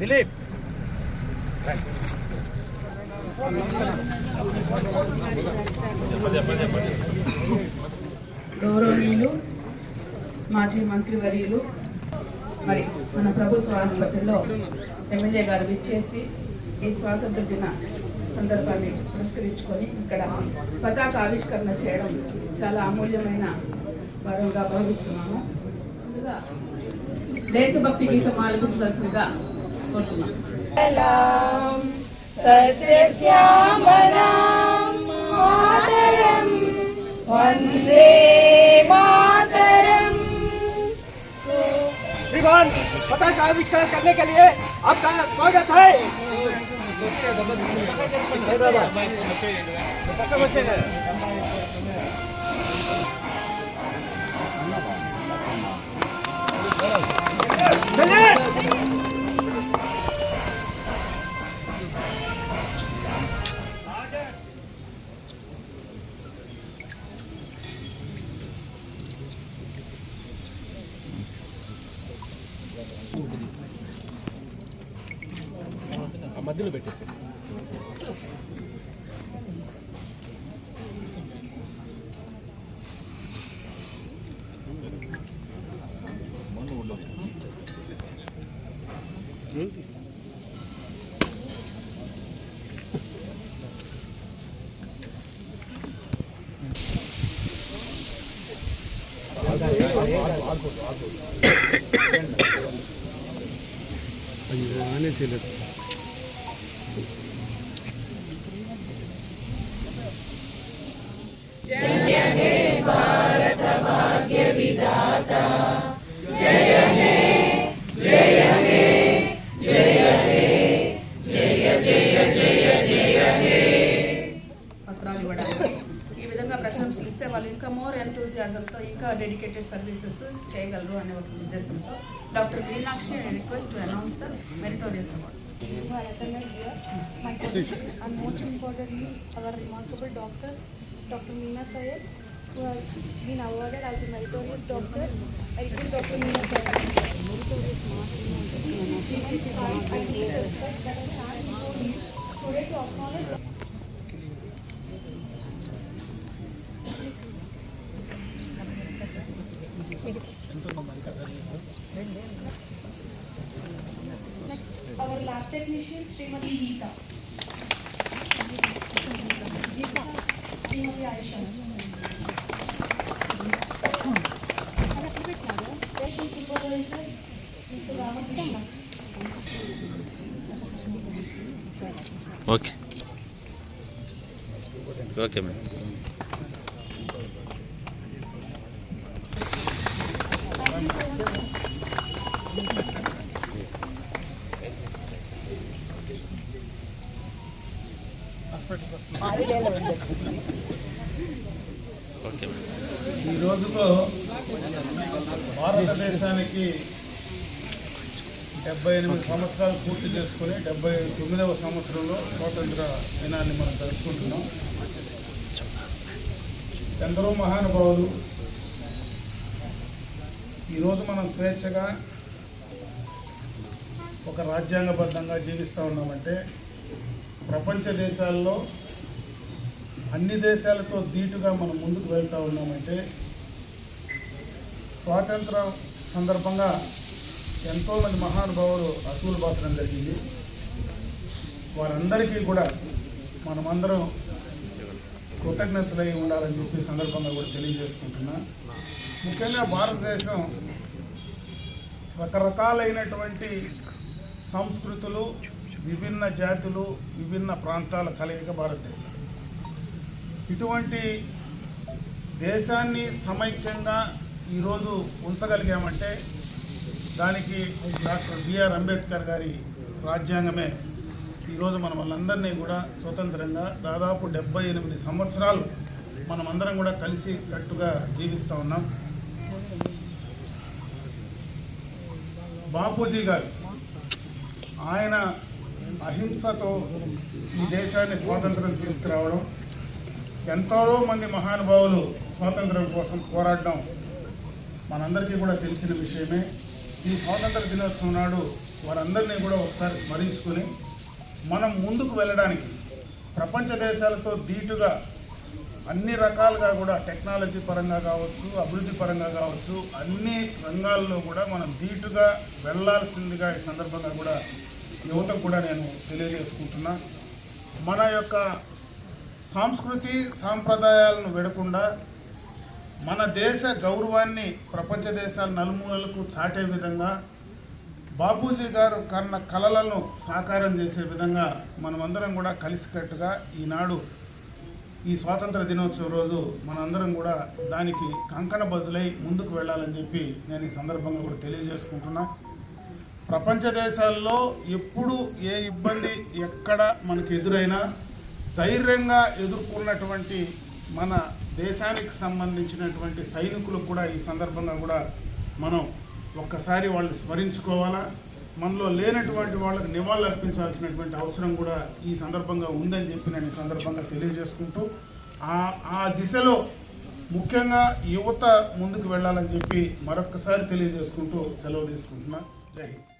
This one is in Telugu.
దిలీప్. గౌరవనీయులు మాజీ మంత్రివర్యులు మరి మన ప్రభుత్వ ఆసుపత్రిలో ఎమ్మెల్యే గారు విచ్చేసి ఈ స్వాతంత్ర దిన సందర్భాన్ని పురస్కరించుకొని ఇక్కడ పతాక ఆవిష్కరణ చేయడం చాలా అమూల్యమైన వరంగా భావిస్తున్నాము. దేశభక్తి గీతం ఆలపించవలసిందిగా కోరుతున్నాం श्रीमान पताका आविष्कार करने के लिए आपका स्वागत है మధ్యలో పెట్టేసాడు ఆనే చేయలేదు పత్రాలు ఎంతూజియాజంతో ఇంకా డెడికేటెడ్ సర్వీసెస్ చేయగలరు అనే ఒక ఉద్దేశంతో doctor Meenakshi request to announce the meritorious award and most importantly, our remarkable doctors, Dr. Meena Sayed, who has been awarded as a meritorious doctor. I. Meena Sayed. Women's pride and deep respect that I stand before you today to acknowledge Next, our lab technician, Srimati Geeta. Srimati Aisha. Okay okay madam Thank you so much. Okay madam ఈ రోజుతో భారతదేశానికి డెబ్బై ఎనిమిది సంవత్సరాలు పూర్తి చేసుకుని డెబ్బై తొమ్మిదవ సంవత్సరంలో స్వాతంత్ర దినాన్ని మనం జరుపుకుంటున్నాం. ఎందరో మహానుభావులు ఈరోజు మనం స్వేచ్ఛగా ఒక రాజ్యాంగబద్ధంగా జీవిస్తూ ఉన్నామంటే ప్రపంచ దేశాల్లో అన్ని దేశాలతో ధీటుగా మనం ముందుకు వెళ్తూ ఉన్నామంటే స్వాతంత్రం సందర్భంగా ఎంతోమంది మహానుభావులు అసూలు పాత్రం జరిగింది. వారందరికీ కూడా మనమందరం కృతజ్ఞతలై ఉండాలని చెప్పి సందర్భంగా కూడా తెలియజేసుకుంటున్నా. ముఖ్యంగా భారతదేశం రకరకాలైనటువంటి సంస్కృతులు విభిన్న జాతులు విభిన్న ప్రాంతాల కలయిక భారతదేశం. ఇటువంటి దేశాన్ని సమైక్యంగా ఈరోజు ఉంచగలిగామంటే దానికి డాక్టర్ బిఆర్ అంబేద్కర్ గారి రాజ్యాంగమే ఈరోజు మన వాళ్ళందరినీ కూడా స్వతంత్రంగా దాదాపు డెబ్బై ఎనిమిది సంవత్సరాలు మనమందరం కూడా కలిసి కట్టుగా జీవిస్తూ ఉన్నాం. బాపూజీ గారు ఆయన అహింసతో ఈ దేశాన్ని స్వాతంత్రం తీసుకురావడం ఎంతో మంది మహానుభావులు స్వాతంత్రం కోసం పోరాడడం మనందరికీ కూడా తెలిసిన విషయమే. ఈ స్వాతంత్ర దినోత్సవం నాడు వారందరినీ కూడా ఒకసారి స్మరించుకొని మనం ముందుకు వెళ్ళడానికి ప్రపంచ దేశాలతో ధీటుగా అన్ని రకాలుగా కూడా టెక్నాలజీ పరంగా కావచ్చు అభివృద్ధి పరంగా కావచ్చు అన్ని రంగాల్లో కూడా మనం ధీటుగా వెళ్ళాల్సిందిగా ఈ సందర్భంగా కూడా యువతకు కూడా నేను తెలియజేసుకుంటున్నా. మన యొక్క సంస్కృతి సాంప్రదాయాలను విడకుండా మన దేశ గౌరవాన్ని ప్రపంచ దేశాల నలుమూలలకు చాటే విధంగా బాపూజీ గారు కన్న కలలను సాకారం చేసే విధంగా మనమందరం కూడా కలిసికట్టుగా ఈనాడు ఈ స్వాతంత్ర దినోత్సవం రోజు మనందరం కూడా దానికి కంకణ బదులై ముందుకు వెళ్ళాలని చెప్పి నేను ఈ సందర్భంగా కూడా తెలియజేసుకుంటున్నా. ప్రపంచ దేశాల్లో ఎప్పుడు ఏ ఇబ్బంది ఎక్కడ మనకు ఎదురైనా ధైర్యంగా ఎదుర్కొన్నటువంటి మన దేశానికి సంబంధించినటువంటి సైనికులు కూడా ఈ సందర్భంగా కూడా మనం ఒక్కసారి వాళ్ళు స్మరించుకోవాలా? మనలో లేనటువంటి వాళ్ళకి నివాళులు అర్పించాల్సినటువంటి అవసరం కూడా ఈ సందర్భంగా ఉందని చెప్పి నేను ఈ సందర్భంగా తెలియజేసుకుంటూ ఆ ఆ దిశలో ముఖ్యంగా యువత ముందుకు వెళ్ళాలని చెప్పి మరొక్కసారి తెలియజేసుకుంటూ సెలవు తీసుకుంటున్నా. జై హింద్.